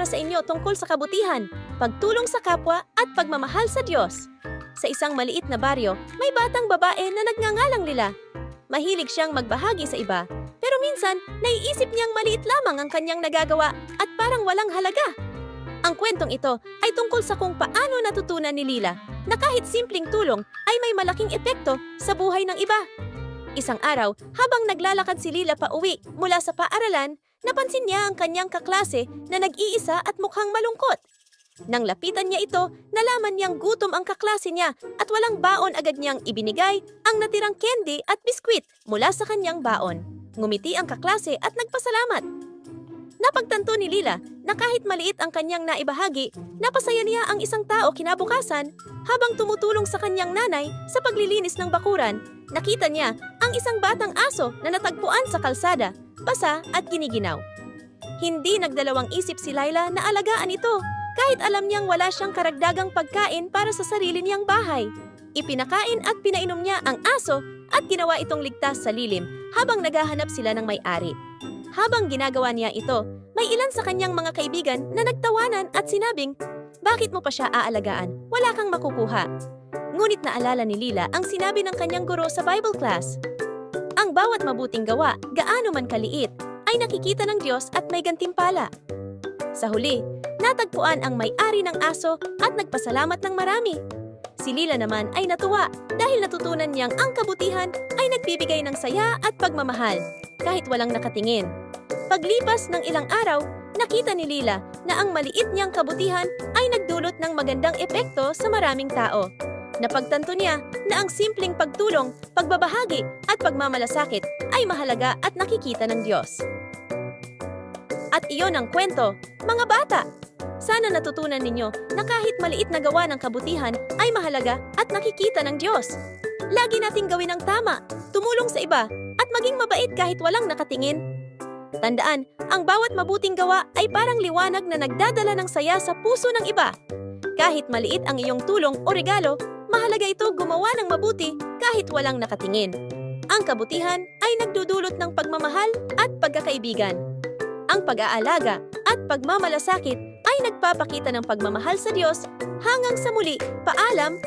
Filipino tungkol sa kabutihan, pagtulong sa kapwa at pagmamahal sa Diyos. Sa isang maliit na baryo, may batang babae na nagngangalang Lila. Mahilig siyang magbahagi sa iba, pero minsan naiisip niyang maliit lamang ang kanyang nagagawa at parang walang halaga. Ang kwentong ito ay tungkol sa kung paano natutunan ni Lila na kahit simpleng tulong ay may malaking epekto sa buhay ng iba. Isang araw, habang naglalakad si Lila pa uwi mula sa paaralan, napansin niya ang kanyang kaklase na nag-iisa at mukhang malungkot. Nang lapitan niya ito, nalaman niyang gutom ang kaklase niya at walang baon agad niyang ibinigay ang natirang candy at biskwit mula sa kanyang baon. Ngumiti ang kaklase at nagpasalamat. Napagtanto ni Lila na kahit maliit ang kanyang naibahagi, napasaya niya ang isang tao kinabukasan habang tumutulong sa kanyang nanay sa paglilinis ng bakuran. Nakita niya ang isang batang aso na natagpuan sa kalsada, basa at giniginaw. Hindi nagdalawang isip si Laila na alagaan ito kahit alam niyang wala siyang karagdagang pagkain para sa sarili niyang bahay. Ipinakain at pinainom niya ang aso at ginawa itong ligtas sa lilim habang naghahanap sila ng may-ari. Habang ginagawa niya ito, may ilan sa kanyang mga kaibigan na nagtawanan at sinabing, Bakit mo pa siya aalagaan? Wala kang makukuha. Ngunit naalala ni Lila ang sinabi ng kanyang guro sa Bible class. Ang bawat mabuting gawa, gaano man kaliit, ay nakikita ng Diyos at may gantimpala. Sa huli, natagpuan ang may-ari ng aso at nagpasalamat ng marami. Si Lila naman ay natuwa dahil natutunan niyang ang kabutihan ay nagbibigay ng saya at pagmamahal kahit walang nakatingin. Paglipas ng ilang araw, nakita ni Lila na ang maliit niyang kabutihan ay nagdulot ng magandang epekto sa maraming tao. Napagtanto niya na ang simpleng pagtulong, pagbabahagi at pagmamalasakit ay mahalaga at nakikita ng Diyos. At iyon ang kwento, mga bata! Sana natutunan ninyo na kahit maliit na gawa ng kabutihan ay mahalaga at nakikita ng Diyos. Lagi nating gawin ang tama, tumulong sa iba, at maging mabait kahit walang nakatingin. Tandaan, ang bawat mabuting gawa ay parang liwanag na nagdadala ng saya sa puso ng iba. Kahit maliit ang iyong tulong o regalo, mahalaga ito gumawa ng mabuti kahit walang nakatingin. Ang kabutihan ay nagdudulot ng pagmamahal at pagkakaibigan. Ang pag-aalaga at pagmamalasakit ay nagpapakita ng pagmamahal sa Diyos hanggang sa muli. Paalam